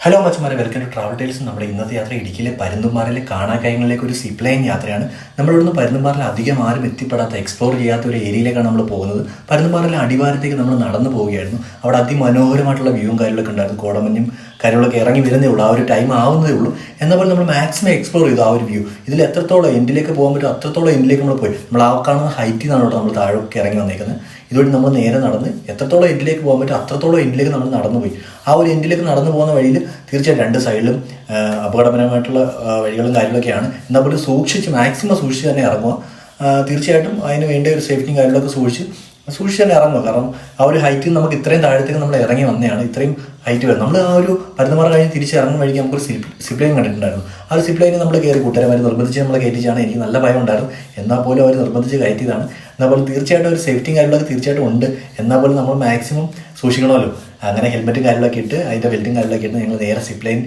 Hello മച്ചമാരെ welcome to travel tiles നമ്മുടെ ഇന്നത്തെ യാത്ര ഇടുക്കിയിലെ പരുന്തുമാറിലെ കാണാക്കയങ്ങളിലേക്ക് ഒരു സിപ്പ് ലൈൻ യാത്രയാണ് നമ്മളിവിടുന്ന് പരുന്തുമാറിൽ അധികം ആരും എത്തിപ്പെടാത്ത എക്സ്പ്ലോർ ചെയ്യാത്ത ഒരു ഏരിയയിലേക്കാണ് നമ്മൾ പോകുന്നത്. പരുന്തുമാറിലെ അടിവാരത്തേക്ക് നമ്മൾ നടന്നു പോവുകയായിരുന്നു. അവിടെ അതിമനോഹരമായിട്ടുള്ള വ്യൂവും കാര്യങ്ങളൊക്കെ ഉണ്ടായിരുന്നു. കോടമഞ്ഞും കാര്യങ്ങളൊക്കെ ഇറങ്ങി വരുന്നേ ഉള്ളൂ. ആ ഒരു ടൈം ആവുന്നതേ ഉള്ളൂ. എന്നാൽ പോലെ നമ്മൾ മാക്സിമം എക്സ്പ്ലോർ ചെയ്തു ആ ഒരു വ്യൂ ഇതിൽ എത്രത്തോളം എൻഡിലേക്ക് പോകാൻ പറ്റും അത്രത്തോളം എൻഡിലേക്ക് നമ്മൾ പോയി. നമ്മൾ ആ കാണുന്ന ഹൈറ്റിൽ നിന്നാണ് നമ്മൾ താഴേക്ക് ഇറങ്ങി വന്നേക്കുന്നത്. ഇതുവഴി നമ്മൾ നേരെ നടന്ന് എത്രത്തോളം എൻഡിലേക്ക് പോകാൻ പറ്റും അത്രത്തോളം എൻഡിലേക്ക് നമ്മൾ നടന്നു പോയി. ആ ഒരു എൻഡിലേക്ക് നടന്നു പോകുന്ന വഴിയിൽ തീർച്ചയായും രണ്ട് സൈഡിലും അപകടപരമായിട്ടുള്ള വഴികളും കാര്യങ്ങളൊക്കെയാണ്. എന്നാൽ പോലും സൂക്ഷിച്ച് മാക്സിമം സൂക്ഷിച്ച് തന്നെ ഇറങ്ങുക. തീർച്ചയായിട്ടും അതിന് വേണ്ട ഒരു സേഫ്റ്റിയും കാര്യങ്ങളൊക്കെ സൂക്ഷിച്ച് സൂക്ഷിച്ച് തന്നെ ഇറങ്ങുക. കാരണം ആ ഒരു ഹൈറ്റിൽ നമുക്ക് ഇത്രയും താഴത്തേക്ക് നമ്മൾ ഇറങ്ങി വന്നതാണ് ഇത്രയും ഹൈറ്റ് വരും നമ്മൾ ആ ഒരു പരുന്നമറ കഴിഞ്ഞ് തിരിച്ച് ഇറങ്ങുന്ന വഴിക്ക് നമുക്കൊരു സിപ്പ് സിപ്പ് ലൈൻ കണ്ടിട്ടുണ്ടായിരുന്നു. ആ ഒരു സിപ്പ് ലൈനിൽ നമ്മൾ കയറി കൂട്ടുകാരന്മാർ നിർബന്ധിച്ച് നമ്മളെ കയറ്റിച്ചാണ് എനിക്ക് നല്ല ഭയം ഉണ്ടായിരുന്നു. എന്നാൽ പോലും അവർ നിർബന്ധിച്ച് കയറ്റിയതാണ്. എന്നാൽ പോലും തീർച്ചയായിട്ടും ഒരു സേഫ്റ്റിയും കാര്യങ്ങളൊക്കെ തീർച്ചയായിട്ടും ഉണ്ട്. എന്നാൽ പോലും നമ്മൾ മാക്സിമം സൂക്ഷിക്കണമല്ലോ. അങ്ങനെ ഹെൽമെറ്റും കാര്യങ്ങളൊക്കെ ഇട്ട് അതിന്റെ ബെൽറ്റും കാര്യങ്ങളൊക്കെ ഇട്ട് ഞങ്ങൾ നേരെ സിപ്പ് ലൈൻ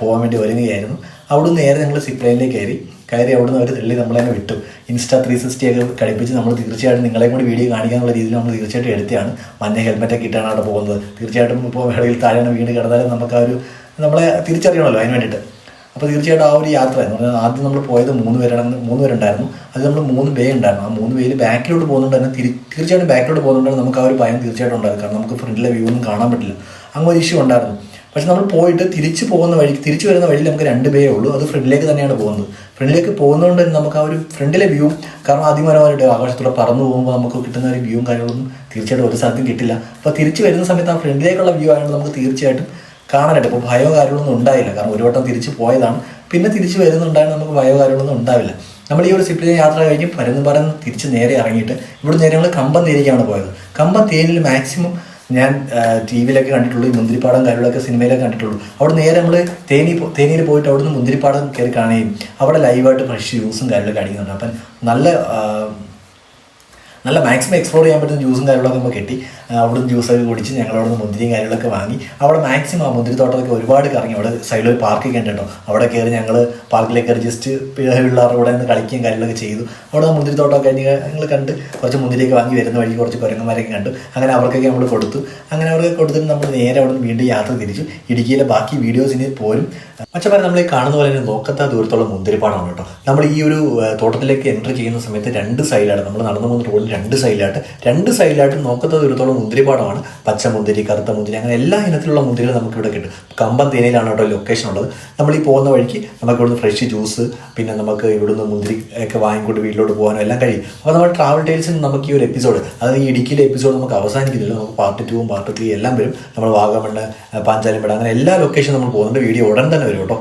പോകാൻ വേണ്ടി ഒരുങ്ങുകയായിരുന്നു. അവിടുന്ന് നേരെ ഞങ്ങൾ സിപ്പ് ലൈനിലേക്ക് കയറി. കയറി അവിടുന്ന് അവർ തള്ളി നമ്മളെ തന്നെ വിട്ടു. ഇൻസ്റ്റാ ത്രീ സിക്സ്റ്റി ഒക്കെ കടിപ്പിച്ച് നമ്മൾ തീർച്ചയായിട്ടും നിങ്ങളെ കൂടി വീഡിയോ കാണിക്കാനുള്ള രീതിയിൽ നമ്മൾ തീർച്ചയായിട്ടും എടുത്തതാണ് മഞ്ഞ ഹെൽമെറ്റൊക്കെ ഇട്ടാണ് അവിടെ പോകുന്നത്. തീർച്ചയായിട്ടും ഇപ്പോൾ വേളയിൽ താഴെയാണ് വീട് കിടന്നാലും നമുക്ക് ആ ഒരു നമ്മളെ തിരിച്ചറിയണമല്ലോ അതിന് വേണ്ടിയിട്ട്. അപ്പോൾ തീർച്ചയായിട്ടും ആ ഒരു യാത്ര എന്ന് പറഞ്ഞാൽ ആദ്യം നമ്മൾ പോയത് മൂന്ന് പേരാണ് മൂന്ന് പേരുണ്ടായിരുന്നു. അത് നമ്മൾ മൂന്ന് ബേ ഉണ്ടായിരുന്നു. ആ മൂന്ന് പേര് ബാക്കിലോട്ട് പോകുന്നുണ്ട് തന്നെ തീർച്ചയായിട്ടും ബാക്കിലോട്ട് പോകുന്നുണ്ടെങ്കിൽ നമുക്ക് ആ ഒരു ഭയം തീർച്ചയായിട്ടും ഉണ്ടായിരുന്നു. കാരണം നമുക്ക് ഫ്രണ്ടിലെ വ്യൂ ഒന്നും കാണാൻ പറ്റില്ല. അങ്ങനെ ഒരു ഇഷ്യൂ ഉണ്ടായിരുന്നു. പക്ഷെ നമ്മൾ പോയിട്ട് തിരിച്ചു പോകുന്ന വഴി തിരിച്ചു വരുന്ന വഴിയിൽ നമുക്ക് രണ്ട് പേ ഉള്ളൂ. അത് ഫ്രണ്ടിലേക്ക് തന്നെയാണ് പോകുന്നത്. ഫ്രണ്ടിലേക്ക് പോകുന്നതുകൊണ്ട് തന്നെ നമുക്ക് ആ ഒരു ഫ്രണ്ടിലെ വ്യൂ കാരണം അതിമനോഹരമായിട്ട് ആകാശത്തൂടെ പറന്നു പോകുമ്പോൾ നമുക്ക് കിട്ടുന്ന ഒരു വ്യൂവും കാര്യങ്ങളൊന്നും തീർച്ചയായിട്ടും ഒരു സ്ഥലത്തും കിട്ടില്ല. അപ്പോൾ തിരിച്ചു വരുന്ന സമയത്ത് ആ ഫ്രണ്ടിലേക്കുള്ള വ്യൂ ആയതുകൊണ്ട് നമുക്ക് തീർച്ചയായിട്ടും കാണാനായിട്ട്. ഇപ്പോൾ ഭയോ കാര്യങ്ങളൊന്നും ഉണ്ടായില്ല. കാരണം ഒരു വട്ടം തിരിച്ച് പോയതാണ്. പിന്നെ തിരിച്ച് വരുന്നുണ്ടായിരുന്നു നമുക്ക് ഭയോ കാര്യങ്ങളൊന്നും ഉണ്ടാവില്ല. നമ്മൾ ഈ ഒരു സിപ്ലിൻ യാത്ര കഴിഞ്ഞ് പരന്ന് പരന്ന് തിരിച്ച് നേരെ ഇറങ്ങിയിട്ട് ഇവിടെ നേരെ ഞങ്ങൾ കമ്പം തേരിക്കാണ് പോയത്. കമ്പം തേനിൽ മാക്സിമം ഞാൻ ടി വിയിലൊക്കെ കണ്ടിട്ടുള്ളൂ ഈ മുന്തിരിപ്പാടം കാര്യങ്ങളൊക്കെ സിനിമയിലൊക്കെ കണ്ടിട്ടുള്ളൂ. അവിടെ നേരെ നമ്മൾ തേനി തേനിയിൽ പോയിട്ട് അവിടുന്ന് മുന്തിരിപ്പാടം കയറി കാണുകയും അവിടെ ലൈവായിട്ട് ഫ്രഷ് ജ്യൂസും കാര്യങ്ങളൊക്കെ അടിക്കുന്നുണ്ട്. അപ്പം നല്ല നല്ല മാക്സിമം എക്സ്പ്ലോർ ചെയ്യാൻ പറ്റുന്ന ജ്യൂസും കാര്യങ്ങളൊക്കെ നമുക്ക് കിട്ടി. അവിടുന്ന് ജ്യൂസൊക്കെ കുടിച്ച് ഞങ്ങൾ അവിടുന്ന് മുന്തിരിയും കാര്യങ്ങളൊക്കെ വാങ്ങി. അവിടെ മാക്സിമം ആ മുന്തിരി തോട്ടമൊക്കെ ഒരുപാട് കറങ്ങി. അവിടെ സൈഡിൽ ഒരു പാർക്കൊക്കെ ഉണ്ട് കേട്ടോ. അവിടെ കയറി ഞങ്ങൾ പാർക്കിലേക്ക് കയറി ജസ്റ്റ് പിള്ളേരുടെ കൂടെ നിന്ന് കളിക്കുകയും കാര്യങ്ങളൊക്കെ ചെയ്തു. അവിടെ നിന്ന് മുന്തിരി തോട്ടമൊക്കെ കഴിഞ്ഞ് ഞങ്ങൾ കണ്ട് കുറച്ച് മുന്തിരിയൊക്കെ വാങ്ങി വരുന്ന വഴി കുറച്ച് കുരങ്ങന്മാരൊക്കെ കണ്ടു. അങ്ങനെ അവർക്കൊക്കെ നമ്മൾ കൊടുത്തു. അങ്ങനെ അവർക്ക് കൊടുത്തിട്ട് നമ്മൾ നേരെ അവിടെ നിന്ന് വീണ്ടും യാത്ര തിരിച്ചു. ഇടുക്കിയിലെ ബാക്കി വീഡിയോസ് ഇനി പോരും. നമ്മളെ കാണുന്ന പോലെ തന്നെ നോക്കത്ത ദൂരത്തുള്ള മുന്തിരിപ്പാടാണ് കേട്ടോ. നമ്മൾ ഈ ഒരു തോട്ടത്തിലേക്ക് എന്റർ ചെയ്യുന്ന സമയത്ത് രണ്ട് സൈഡാണ് നമ്മൾ നടന്നു പോകുന്ന റോഡിൽ രണ്ട് സൈഡിലായിട്ട്. രണ്ട് സൈഡിലായിട്ട് നോക്കുന്നത് ദൂരത്തോളം മുന്തിരിപ്പാടമാണ്. പച്ച മുന്തിരി കറുത്ത മുന്തിരി അങ്ങനെ എല്ലാ ഇനത്തിലുള്ള മുന്തിരികൾ നമുക്ക് ഇവിടെ കിട്ടും. കമ്പം തേനയിലാണ് കേട്ടോ ലൊക്കേഷൻ ഉള്ളത്. നമ്മൾ ഈ പോകുന്ന വഴിക്ക് നമുക്ക് ഇവിടുന്ന് ഫ്രഷ് ജ്യൂസ് പിന്നെ നമുക്ക് ഇവിടുന്ന് മുന്തിരി ഒക്കെ വാങ്ങിക്കൊണ്ട് വീട്ടിലോട്ട് പോകാനും എല്ലാം കഴിയും. അപ്പോൾ നമ്മൾ ട്രാവൽ ടൈൽസിൽ നമുക്ക് ഈ ഒരു എപ്പിസോഡ് അതായത് ഈ ഇടുക്കിയിലെ എപ്പിസോഡ് നമുക്ക് അവസാനിക്കുന്നില്ല. നമുക്ക് പാർട്ട് ടൂവും പാർട്ട് ത്രീ എല്ലാം വരും. നമ്മൾ വാഗമണ്ണ് പാഞ്ചാലിമട അങ്ങനെ എല്ലാ ലൊക്കേഷനും നമ്മൾ പോകുന്നുണ്ട്. വീഡിയോ ഉടൻ തന്നെ വരും കേട്ടോ.